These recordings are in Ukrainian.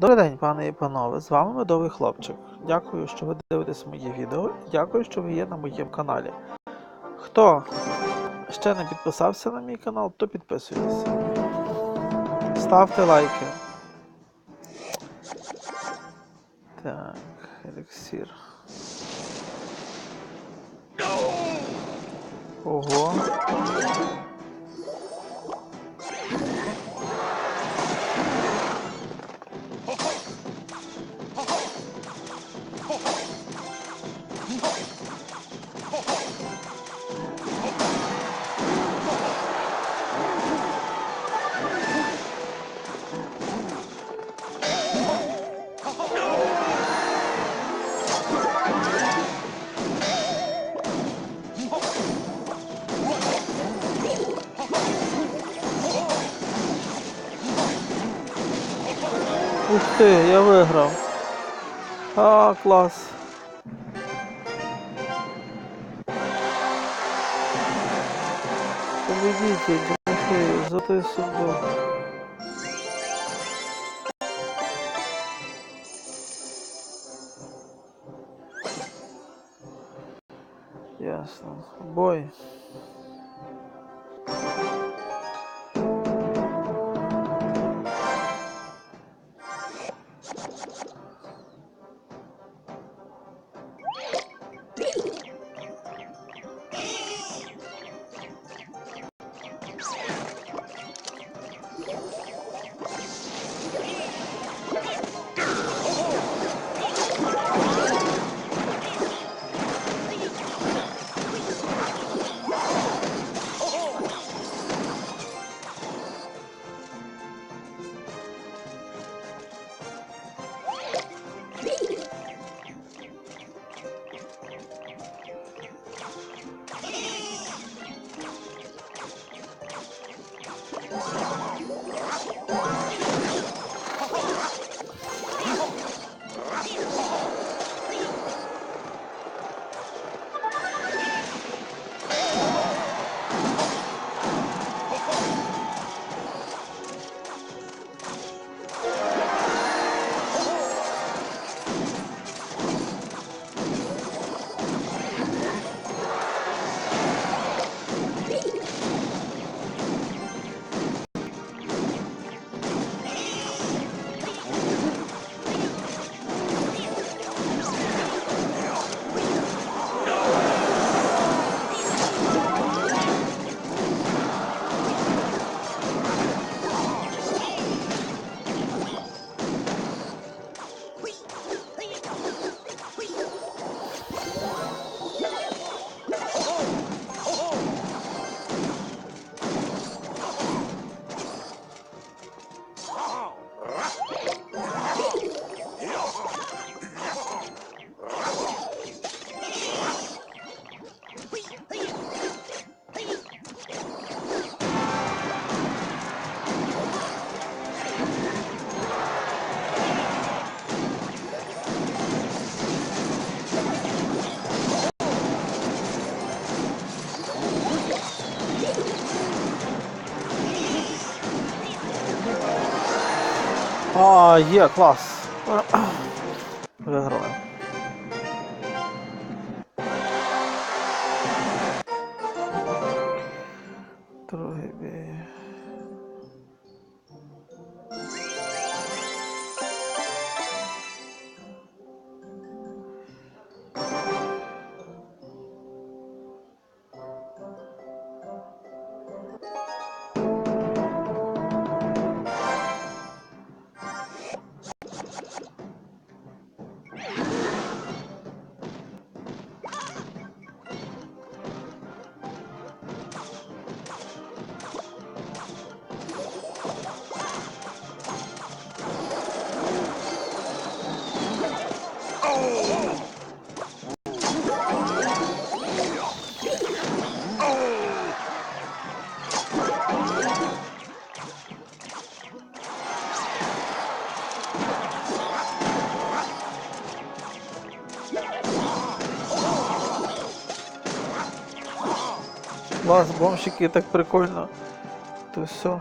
Добрий день, пане і панове, з вами медовий хлопчик. Дякую, що ви дивитесь мої відео, дякую, що ви є на моєму каналі. Хто ще не підписався на мій канал, то підписуйтесь. Ставте лайки. Так, еліксір. Ого. Ух ти, я виграв. А, клас. Победитель, Тимофей, золотой сундук. Ясно. Бой. А, є, клас. Виграли. Nós bom chiquita tá que precorna. Tu só.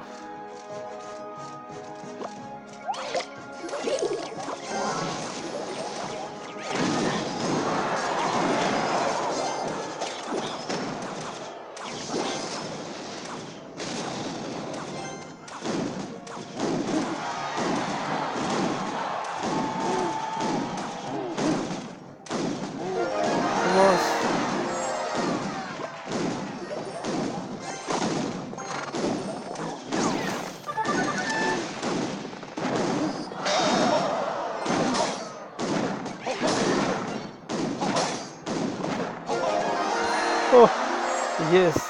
Nossa. Єсть. Так.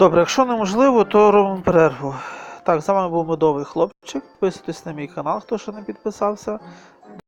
Добре, якщо неможливо, то робимо перерву. Так, з вами був медовий хлопчик. Підписуйтесь на мій канал, хто ще не підписався.